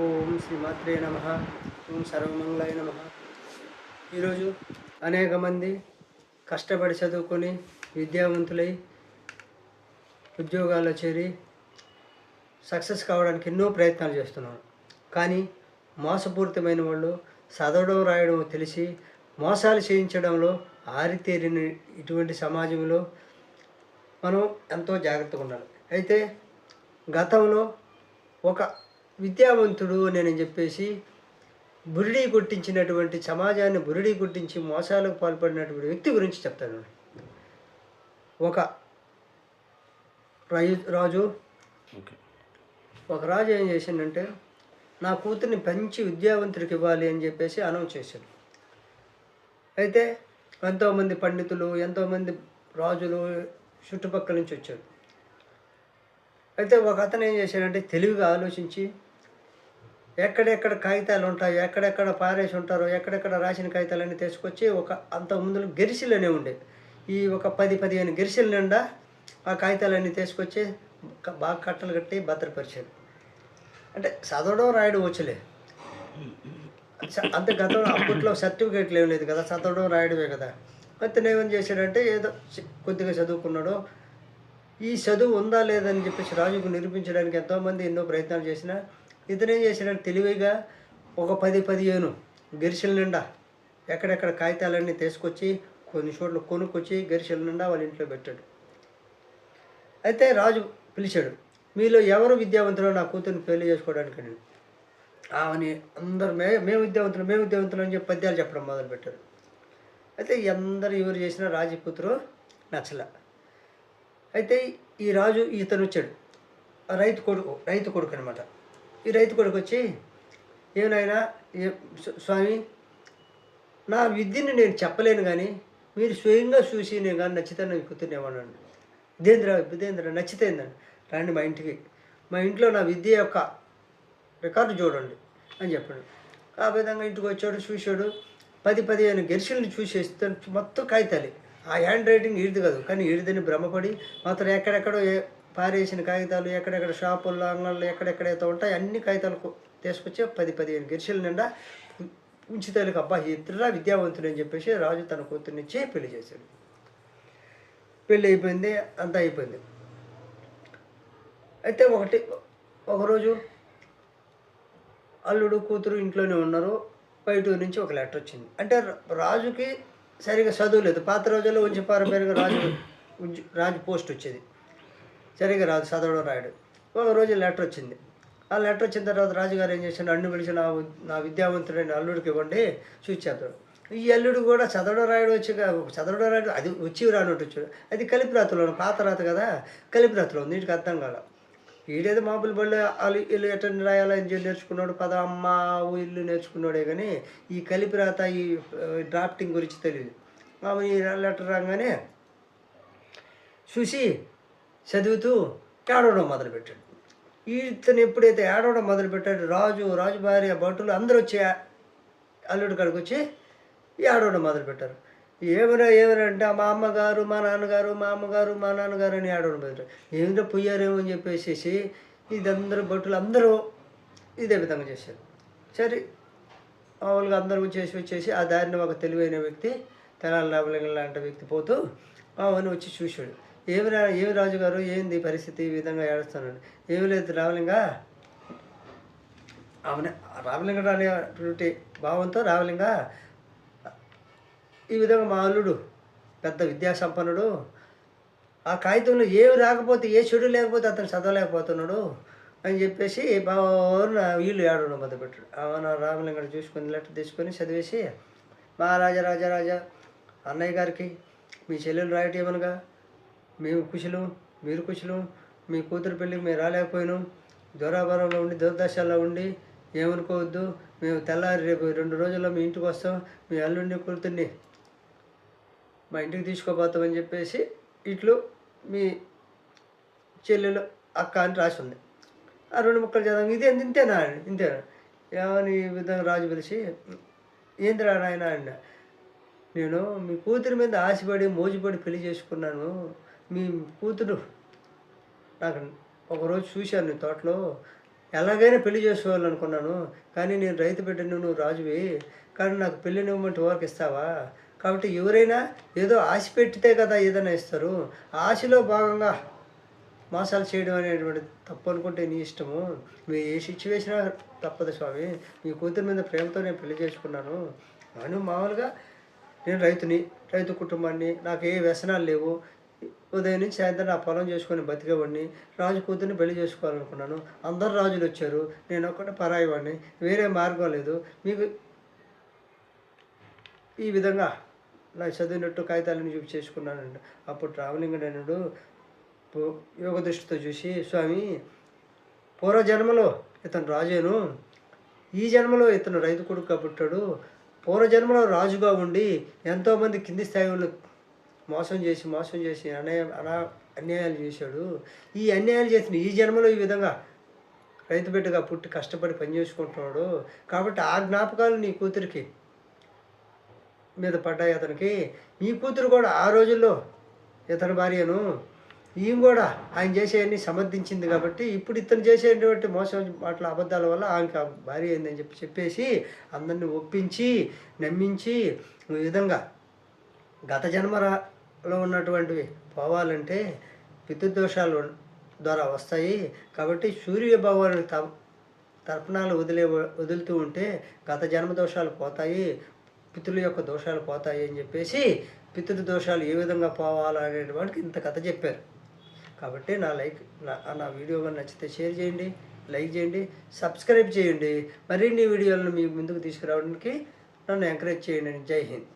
ఓం శ్రీమాత్రే నమ. ఓం సర్వమంగళాయ నమ. ఈరోజు అనేక మంది కష్టపడి చదువుకొని విద్యావంతులై ఉద్యోగాల్లో చేరి సక్సెస్ కావడానికి ఎన్నో ప్రయత్నాలు చేస్తున్నారు. కానీ మోసపూరితమైన వాళ్ళు చదవడం రాయడం తెలిసి మోసాలు చేయించడంలో ఆరితేరిన ఇటువంటి సమాజంలో మనం ఎంతో జాగ్రత్తగా ఉండాలి. అయితే గతంలో ఒక విద్యావంతుడు నేను చెప్పేసి బురిడీ కొట్టించినటువంటి సమాజాన్ని బురిడీ కొట్టించి మోసాలకు పాల్పడినటువంటి వ్యక్తి గురించి చెప్తాను. ఒక రాజు ఒక రాజు ఏం చేసిండంటే నా కూతుర్ని పెంచి విద్యావంతుడికి ఇవ్వాలి అని చెప్పేసి అనౌన్స్ చేశాడు. అయితే ఎంతోమంది పండితులు ఎంతోమంది రాజులు చుట్టుపక్కల నుంచి వచ్చారు. అయితే ఒక అతను ఏం చేశాడంటే తెలివిగా ఆలోచించి ఎక్కడెక్కడ కాగితాలు ఉంటాయి ఎక్కడెక్కడ పారేసి ఉంటారో ఎక్కడెక్కడ రాసిన కాగితాలన్నీ తీసుకొచ్చి ఒక అంత ముందు గెరిసిలోనే ఉండే. ఈ ఒక పది పదిహేను గెరిసిల నిండా ఆ కాగితాలన్నీ తీసుకొచ్చి బాగా కట్టలు కట్టి భద్రపరిచారు. అంటే చదవడం రాయడం వచ్చలే. అంత అంతే గతంలో అప్పట్లో సర్టిఫికేట్లు ఏం లేదు కదా చదవడం రాయడమే కదా. అతను ఏమని చేశాడంటే ఏదో కొద్దిగా చదువుకున్నాడు. ఈ చదువు ఉందా లేదని చెప్పేసి రాజుకు నిరూపించడానికి ఎంతోమంది ఎన్నో ప్రయత్నాలు చేసినా ఇతను ఏం చేశాడని తెలివిగా ఒక పది పదిహేను గెరిసెల నిండా ఎక్కడెక్కడ కాగితాలన్నీ తీసుకొచ్చి కొన్ని చోట్ల కొనుక్కొచ్చి గెరిసెల నిండా వాళ్ళ ఇంట్లో పెట్టాడు. అయితే రాజు పిలిచాడు మీలో ఎవరు విద్యావంతులు? నా కూతుర్ని పెళ్ళి చేసుకోవడానికి అని ఆమెని అందరు మే మేము విద్యావంతులు మేము విద్యావంతులు అని చెప్పి పద్యాలు చెప్పడం మొదలుపెట్టారు అయితే అందరు ఎవరు చేసినా రాజు కూతురు నచ్చల. అయితే ఈ రాజు ఇతను వచ్చాడు రైతు కొడుకు రైతు కొడుకు అనమాట ఈ రైతు కొడుకు వచ్చి ఏమైనా స్వామి నా విద్యని నేను చెప్పలేను కానీ మీరు స్వయంగా చూసి నేను కానీ నచ్చితే నాకు కూతురునేమన్నాను ఇదేంద్ర ఇదేంద్ర నచ్చితే ఏందండి? రండి మా ఇంటికి మా ఇంట్లో నా విద్య యొక్క రికార్డు చూడండి అని చెప్పాడు. ఆ విధంగా ఇంటికి వచ్చాడు చూశాడు. పది పదిహేను గెరిసెలను చూసేస్తే మొత్తం కాగితాలే. ఆ హ్యాండ్ రైటింగ్ ఈడిది కాదు కానీ ఈడిదని భ్రమపడి మాత్రం ఎక్కడెక్కడో పారేసిన కాగితాలు ఎక్కడెక్కడ షాపుల్లో అంగళ్ళు ఎక్కడెక్కడైతే ఉంటాయి అన్ని కాగితాలు తీసుకొచ్చి పది పదిహేను గిరిశల నిండా ఉంచితేలకు అబ్బా ఇద్దరురా విద్యావంతుడు అని చెప్పేసి రాజు తన కూతురునిచ్చి పెళ్ళి చేశాడు. పెళ్ళి అయిపోయింది అంతా అయిపోయింది. అయితే ఒకటి ఒకరోజు అల్లుడు కూతురు ఇంట్లోనే ఉన్నారు. బయట నుంచి ఒక లెటర్ వచ్చింది. అంటే రాజుకి సరిగా చదువు లేదు పాత రోజుల్లో ఉంచి పారపేరుగా రాజు రాజు పోస్ట్ వచ్చేది. సరిగ్గా రాదు చదవడం రాయడు. ఒక రోజు లెటర్ వచ్చింది. ఆ లెటర్ వచ్చిన తర్వాత రాజుగారు ఏం చేశాడు అన్ను పిలిచి నా నా విద్యావంతుడైన అల్లుడికి ఇవ్వండి చూసి ఈ అల్లుడు కూడా చదవడం రాయడం వచ్చి చదవడం రాయడం అది వచ్చి రానట్టు వచ్చాడు అది కలిపి రాతలో పాత రాత కదా కలిపి రాతలో ఉంది వీటికి అర్థం కాల. వీడేదో మామూలు బళ్ళు వాళ్ళు ఇల్లు ఎట్లా రాయాలో ఇంజనీర్ నేర్చుకున్నాడు పద అమ్మ ఇల్లు నేర్చుకున్నాడే కానీ ఈ కలిపి రాత ఈ డ్రాఫ్టింగ్ గురించి తెలియదు మామూలు ఈ లెటర్ రాగానే చూసి చదువుతూ ఏడవడం మొదలుపెట్టాడు. ఇతను ఎప్పుడైతే ఏడవడం మొదలుపెట్టాడు రాజు రాజు భార్య భటులు అందరూ వచ్చి అల్లుడి కాడికి వచ్చి ఏడవడం మొదలుపెట్టారు. ఏమరా ఏమరా అంటే మా అమ్మగారు మా నాన్నగారు మా అమ్మగారు మా నాన్నగారు అని ఏడవడం మొదలుపెట్టారు. ఏమిటో పోయారేమో అని చెప్పేసి ఇదందరూ భటులు అందరూ ఇదే విధంగా చేశారు. సరే మామూలుగా అందరూ వచ్చేసి వచ్చేసి ఆ దారిని ఒక తెలివైన వ్యక్తి తెనాలి రామలింగం లాంటి వ్యక్తి పోతూ అవన్నీ వచ్చి చూశాడు. ఏమి రా ఏమి రాజుగారు? ఏంది పరిస్థితి? ఈ విధంగా ఏడుస్తున్నాడు. ఏమి లేదు రావలింగా. ఆమె రామలింగ అనేటువంటి భావంతో రామలింగ ఈ విధంగా మా అల్లుడు పెద్ద విద్యా సంపన్నుడు ఆ కాగితంలో ఏమి రాకపోతే ఏ చెడు లేకపోతే అతను చదవలేకపోతున్నాడు అని చెప్పేసి బాగా వీళ్ళు ఏడవడం మొదలుపెట్టాడు అవునా రామలింగడు చూసుకొని లెటర్ తీసుకొని చదివేసి మహారాజా రాజా రాజా అన్నయ్య గారికి మీ చెల్లెలు రాయటం ఏమనగా మేము కుషులు మీరు కుషులు మీ కూతురు పెళ్ళికి మేము రాలేకపోయినాం. దూరాభారంలో ఉండి దుర్దశలో ఉండి ఏమనుకోవద్దు. మేము తెల్లారి రేపు రెండు రోజుల్లో మీ ఇంటికి వస్తాం. మీ అల్లుడిని కూతుర్ని మా ఇంటికి తీసుకోపోతామని చెప్పేసి ఇట్లు మీ చెల్లెలు అక్క అని రాసి ఉంది. ఆ రెండు ముక్కలు చదవం ఇదే ఇంతేనా? ఇంతేనా ఏమని ఈ విధంగా రాజు పిలిచి ఏందిరా నాయన అన్న. నేను మీ కూతురి మీద ఆశపడి మోజుపడి పెళ్ళి చేసుకున్నాను. మీ కూతురు నాకు ఒకరోజు చూశాను నీ తోటలో. ఎలాగైనా పెళ్ళి చేసుకోవాలనుకున్నాను కానీ నేను రైతు బిడ్డను నువ్వు రాజువి కానీ నాకు పెళ్ళినివ్వమంటే ఓరకు ఇస్తావా? కాబట్టి ఎవరైనా ఏదో ఆశ పెట్టితే కదా ఏదైనా ఇస్తారు. ఆశలో భాగంగా మోసాలు చేయడం అనేటువంటి తప్పు అనుకుంటే నీ ఇష్టము. నువ్వు ఏ సిచ్యువేషన్ తప్పదు స్వామి. మీ కూతురు మీద ప్రేమతో నేను పెళ్ళి చేసుకున్నాను. నేను మామూలుగా నేను రైతుని రైతు కుటుంబాన్ని నాకు ఏ వ్యసనాలు లేవు. ఉదయం నుంచి సాయంత్రం నా పొలం చేసుకొని బతికేవాడిని రాజు కూతుర్ని పెళ్ళి చేసుకోవాలనుకున్నాను. అందరు రాజులు వచ్చారు. నేను ఒక్కటే పరాయివాడిని వేరే మార్గం లేదు. మీకు ఈ విధంగా నా చదివినట్టు కాగితాలను చూపి చేసుకున్నానండి అప్పుడు ట్రావెలింగ్ అనేడు యోగ దృష్టితో చూసి స్వామి పూర్వజన్మలో ఇతను రాజేను. ఈ జన్మలో ఇతను రైతు కొడుకు పుట్టాడు. పూర్వజన్మలో రాజుగా ఉండి ఎంతోమంది కింది స్థాయి మోసం చేసి మోసం చేసి అన్యాయ అనా అన్యాయాలు చేశాడు. ఈ అన్యాయాలు చేసిన ఈ జన్మలో ఈ విధంగా రైతు బిడ్డగా పుట్టి కష్టపడి పని చేసుకుంటున్నాడు. కాబట్టి ఆ జ్ఞాపకాలు నీ కూతురికి మీద పడ్డాయి అతనికి. ఈ కూతురు కూడా ఆ రోజుల్లో ఇతని భార్యను ఈమె కూడా ఆయన చేసేవన్నీ సమర్థించింది కాబట్టి ఇప్పుడు ఇతను చేసేటువంటి మోసం మాటల అబద్ధాల వల్ల ఆమెకి భార్య అయిందని చెప్పి చెప్పేసి అందరిని ఒప్పించి నమ్మించి ఈ విధంగా గత లో ఉన్నటువంటివి పోవాలంటే పితృదోషాలు ద్వారా వస్తాయి. కాబట్టి సూర్య భగవానుడి త తర్పణాలు వదిలే వదులుతూ ఉంటే గత జన్మ దోషాలు పోతాయి పితృల యొక్క దోషాలు పోతాయి అని చెప్పేసి పితృ దోషాలు ఏ విధంగా పోవాలనేటువంటి ఇంత కథ చెప్పారు. కాబట్టి నా లైక్ నా నా వీడియో నచ్చితే షేర్ చేయండి లైక్ చేయండి సబ్స్క్రైబ్ చేయండి. మరిన్ని వీడియోలను మీ ముందుకు తీసుకురావడానికి నన్ను ఎంకరేజ్ చేయండి. జై హింద్.